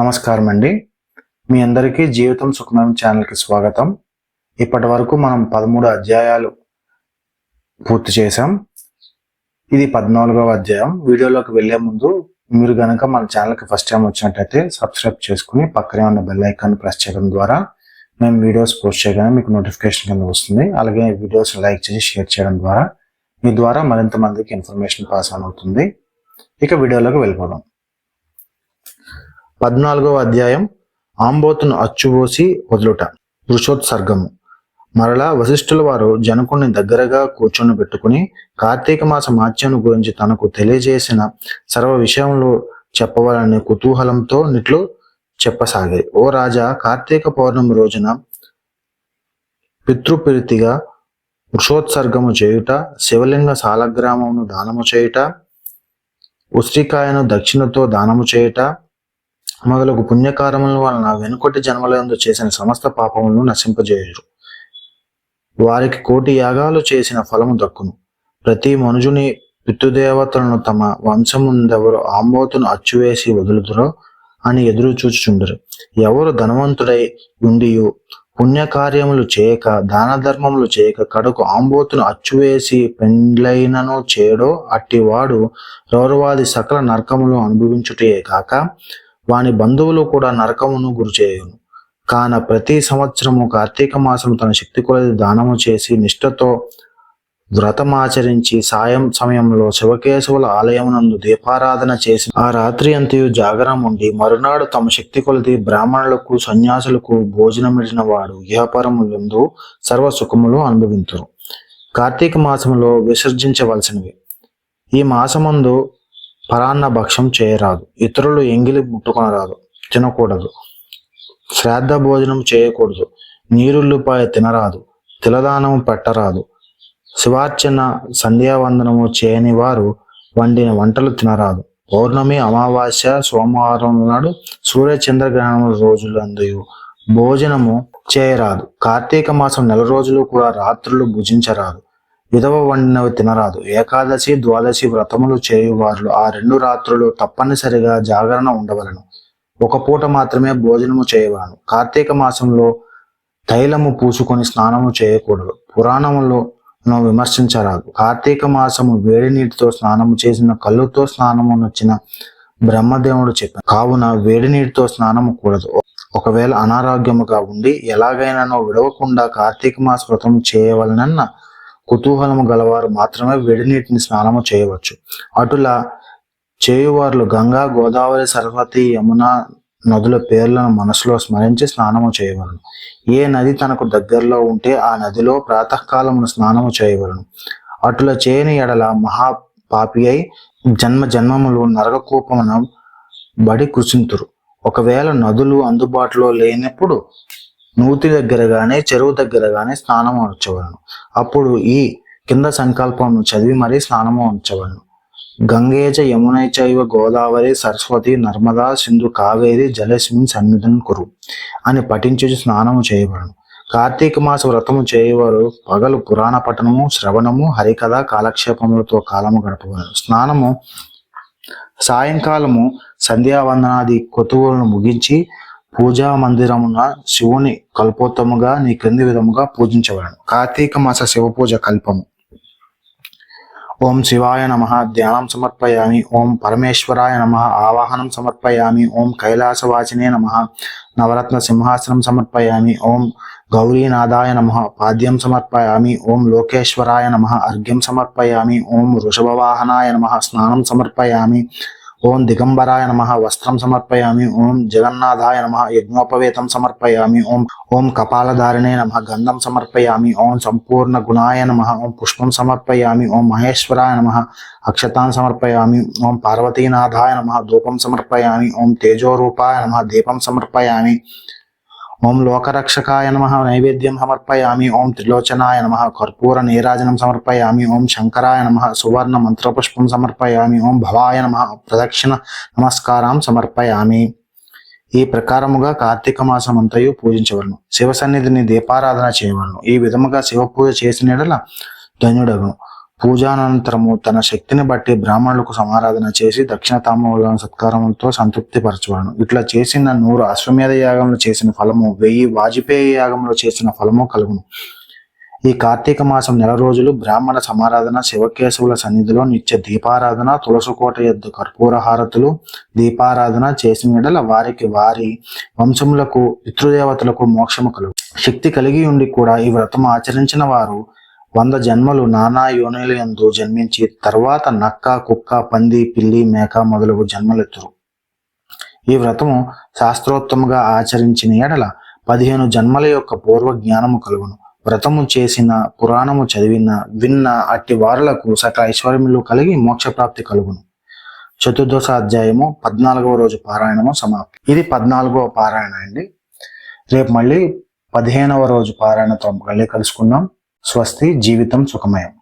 నమస్కారం అండి మీ అందరికీ జీవితం సుఖమయం ఛానల్కి స్వాగతం. ఇప్పటి వరకు మనం పదమూడు అధ్యాయాలు పూర్తి చేసాం ఇది పద్నాలుగవ అధ్యాయం. వీడియోలోకి వెళ్ళే ముందు మీరు గనక మన ఛానల్కి ఫస్ట్ టైం వచ్చినట్టయితే సబ్స్క్రైబ్ చేసుకుని పక్కనే ఉన్న బెల్ ఐకాన్ ప్రెస్ చేయడం ద్వారా మేము వీడియోస్ పోస్ట్ చేయగానే మీకు నోటిఫికేషన్ కింద వస్తుంది. అలాగే వీడియోస్ లైక్ చేసి షేర్ చేయడం ద్వారా మీ ద్వారా మరింత మందికి ఇన్ఫర్మేషన్ పాస్ ఆన్ అవుతుంది. ఇక వీడియోలోకి వెళ్ళిపోదాం. పద్నాలుగవ అధ్యాయం ఆంబోతును అచ్చుబోసి వదులుట. వృషోత్సర్గము మరలా వశిష్ఠుల వారు జనకుణ్ణి దగ్గరగా కూర్చొని పెట్టుకుని కార్తీక మాస మాత్యను గురించి తనకు తెలియజేసిన సర్వ విషయంలో చెప్పవాలనే కుతూహలంతో నిట్లు చెప్పసాగాయి. ఓ రాజా కార్తీక పౌర్ణమి రోజున పితృప్రీతిగా వృషోత్సర్గము చేయుట శివలింగ సాలగ్రామమును దానము చేయుట ఉసిరికాయను దక్షిణతో దానము చేయుట మొదలగు పుణ్యకారముల వలన వెనుకటి జన్మలందు చేసిన సమస్త పాపములను నశింపజేయురు. వారికి కోటి యాగాలు చేసిన ఫలము దక్కును. ప్రతి మనుజుని పితృదేవతలను తమ వంశముందెవరు ఆంబోతును అచ్చువేసి వదులుతురో అని ఎదురు చూచుచుండరు ఎవరు ధనవంతుడై ఉండియు పుణ్యకార్యములు చేయక దాన ధర్మములు చేయక కడుకు ఆంబోతును అచ్చువేసి పెండ్లైనను చేయడో అట్టివాడు రౌరవాది సకల నరకములు అనుభవించుటే కాక వాని బంధువులు కూడా నరకమును గురిచేయును కాన ప్రతి సంవత్సరము కార్తీక మాసము తన శక్తి కొలది దానము చేసి నిష్ఠతో వ్రతమాచరించి సాయం సమయంలో శివకేశవుల ఆలయమునందు దీపారాధన చేసి ఆ రాత్రి అంతయు జాగరం ఉండి మరునాడు తమ శక్తి కొలది బ్రాహ్మణులకు సన్యాసులకు భోజనమిడిన వాడు ఇహపరములందు సర్వ సుఖములు అనుభవింతురు. కార్తీక మాసములో విసర్జించవలసినవి. ఈ మాసమందు పరాన్న భక్ష్యం చేయరాదు. ఇతరులు ఎంగిలి ముట్టుకొనరాదు. తినకూడదు. శ్రాద్ధ భోజనం చేయకూడదు. నీరుల్లిపాయ తినరాదు. తిలదానము పెట్టరాదు. శివార్చన సంధ్యావందనము చేయని వారు వండిన వంటలు తినరాదు. పౌర్ణమి అమావాస్య సోమవారం నాడు సూర్య చంద్రగ్రహణం రోజులందు భోజనము చేయరాదు. కార్తీక మాసం నెల రోజులు కూడా రాత్రులు భుజించరాదు. విధవ వండినవి తినరాదు. ఏకాదశి ద్వాదశి వ్రతములు చేయువారు ఆ రెండు రాత్రులు తప్పనిసరిగా జాగరణ ఉండవలను. ఒక పూట మాత్రమే భోజనము చేయవలను. కార్తీక మాసంలో తైలము పూసుకొని స్నానము చేయకూడదు. పురాణములో విమర్శించరాదు. కార్తీక మాసము వేడి నీటితో స్నానము చేసిన కళ్ళుతో స్నానము నచ్చిన బ్రహ్మదేవుడు చెప్పాను కావున వేడి నీటితో స్నానము కూడదు. ఒకవేళ అనారోగ్యముగా ఉండి ఎలాగైనానో విడవకుండా కార్తీక మాస వ్రతం చేయవలనన్న కుతూహలము గలవారు మాత్రమే వేడి నీటిని స్నానము చేయవచ్చు. అటులా చేయువార్లు గంగా గోదావరి సరస్వతి యమున నదుల పేర్లను మనసులో స్మరించి స్నానము చేయవలను. ఏ నది తనకు దగ్గరలో ఉంటే ఆ నదిలో ప్రాతకాలమును స్నానము చేయవలను. అటుల చేయని ఎడల మహాపాపి అయి జన్మ జన్మములు నరకకూపమున బడి కృషింతురు ఒకవేళ నదులు అందుబాటులో లేనప్పుడు నూతి దగ్గర కానీ చెరువు దగ్గర కానీ స్నానము ఉంచవలను. అప్పుడు ఈ కింద సంకల్పం చదివి మరీ స్నానము ఉంచవలను. గంగేచ యమునైచైవ గోదావరి సరస్వతి నర్మదా సింధు కావేరి జలస్మిన్ సన్నిధం కురు అని పఠించి స్నానము చేయబడను కార్తీక మాస వ్రతము చేయవారు పగలు పురాణ పఠనము శ్రవణము హరికథ కాలక్షేపములతో కాలము గడపవలను. స్నానము సాయంకాలము సంధ్యావందనాది కొతువులను ముగించి పూజా మందిరమున శివుని కల్పోత్తముగా నీ క్రింది విధముగా పూజించవలను కార్తీక మాస శివ పూజ కల్పము. ఓం శివాయ నమ ధ్యానం సమర్పయామి. ఓం పరమేశ్వరాయ నమ ఆవాహనం సమర్పయామి. ఓం కైలాసవాచినే నమ నవరత్న సింహాసనం సమర్పయామి. ఓం గౌరీనాథాయ నమ పాద్యం సమర్పయామి. ఓం లోకేశ్వరాయ నమ అర్ఘ్యం సమర్పయామి. ఓం వృషభవాహనాయ నమ స్నానం సమర్పయామి. ఓం దిగంబరాయ నమ వస్త్రం సమర్పయామి ఓం జగన్నాథాయ నమ యజ్ఞోపవేతం సమర్పయామి ఓం ఓం కపాలధారిణే నమ గంధం సమర్పయామి ఓం సంపూర్ణ గుణాయ నమ ఓం పుష్పం సమర్పయామి ఓం మహేశ్వరాయ నమ అక్షతాన్ సమర్పయామి ఓం పార్వతీనాథాయ నమ ధూపం సమర్పయామి ఓం తేజోరూపాయ నమ దీపం సమర్పయామి ఓం లోకరక్షకాయ నమ నైవేద్యం సమర్పయామి. ఓం త్రిలోచనాయ నమ కర్పూర నీరాజనం సమర్పయామి. ఓం శంకరాయ నమ సువర్ణ మంత్రపుష్పం సమర్పయామి. ఓం భవాయ నమ ప్రదక్షిణ నమస్కారం సమర్పయామి. ఈ ప్రకారముగా కార్తీక మాసం అంతయు పూజించవలను. శివ సన్నిధిని దీపారాధన చేయవలను. ఈ విధముగా శివ పూజ చేసిన ఎడల ధన్యుడగును. పూజానంతరము తన శక్తిని బట్టి బ్రాహ్మణులకు సమారాధన చేసి దక్షిణ తాంబూలం సత్కారంతో సంతృప్తి ఇట్లా చేసిన నూరు అశ్వమేధ యాగంలో చేసిన ఫలము వెయ్యి వాజపేయి యాగంలో చేసిన ఫలము కలుగును. ఈ కార్తీక మాసం నెల రోజులు బ్రాహ్మణ సమారాధన శివకేశవుల సన్నిధిలో నిత్య దీపారాధన తులసుకోట యొద్ద కర్పూర హారతులు దీపారాధన చేసిన ఎడల వారికి వారి వంశములకు పితృదేవతలకు మోక్షము కలుగు. శక్తి కలిగి ఉండి కూడా ఈ వ్రతం ఆచరించిన వారు వంద జన్మలు నానా యోనుల జన్మించి తర్వాత నక్క కుక్క పంది పిల్లి మేక మొదలగు జన్మలెత్తురు. ఈ వ్రతము శాస్త్రోత్తముగా ఆచరించిన ఎడల పదిహేను జన్మల యొక్క పూర్వ జ్ఞానము కలుగును. వ్రతము చేసిన పురాణము చదివిన విన్న అట్టి వారులకు సకల ఐశ్వర్యములు కలిగి మోక్షప్రాప్తి కలుగును. చతుర్దశ అధ్యాయము పద్నాలుగవ రోజు పారాయణము సమాప్తి. ఇది పద్నాలుగవ పారాయణ అండి. రేపు మళ్ళీ పదిహేనవ రోజు పారాయణతో మళ్ళీ కలుసుకుందాం. స్వస్తి జీవితం సుఖమయం